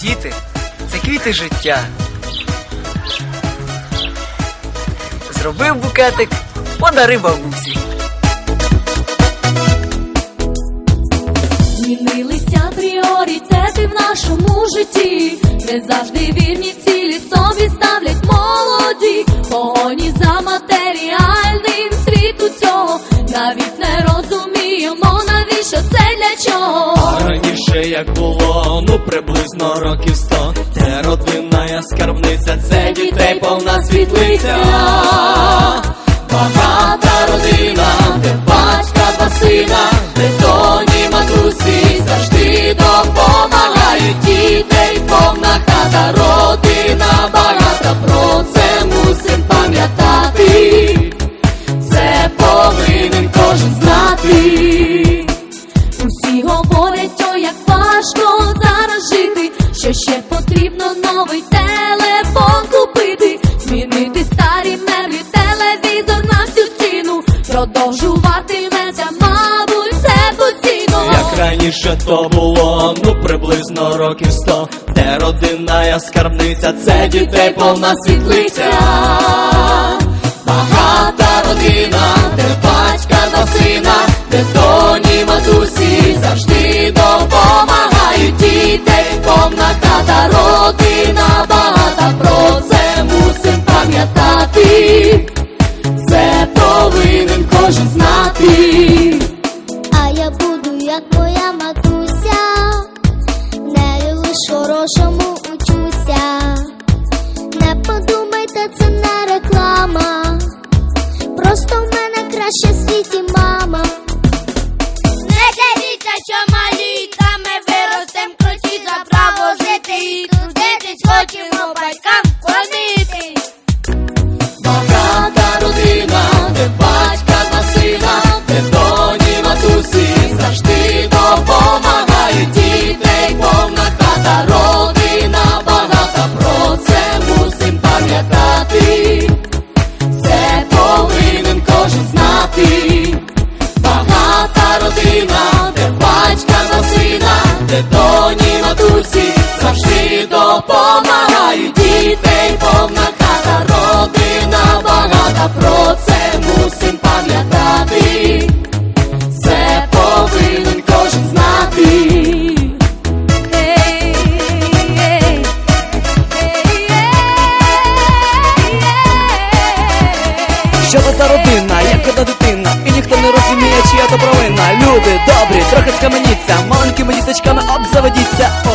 Діти це квіти життя. Зробив букетик, подарив бабусі. Змінилися пріоритети в нашому житті, не завжди вірні Раніше як було, ну приблизно років сто. Це я скарбниця, це дітей повна світлиця. Багата родина, де батька та сина, де доні матусі завжди допомагають. Дітей, повна хата, родина новий телефон купити, змінити старі меблі, телевізор на всю стіну, продовжуватиметься, мабуть, це постійно. Як раніше то було, ну приблизно років сто, де родина я скарбниця, це дітей повна світлиця. Багата родина, де батька та сина, де доні матусі завжди допомагають дітей, повна повинен кожен знати. А я буду як моя матуся, не лиш хорошому учуся. Не подумайте, це не реклама. Просто в мене краще в світі мама. Не дивіться, що малітами виростем круті за право жити і трудитись хочемо батькам родина, де батька та сина, де доні матусі завжди допомагають дітей, повна хата, родина багата, про це мусим пам'ятати, це повинен кожен знати. Що ви за родина, як одна дитина, і ніхто не розуміє, чия. Люди, добрі, трохи схаменіться, маленькими діточками обзаведіться. Ось.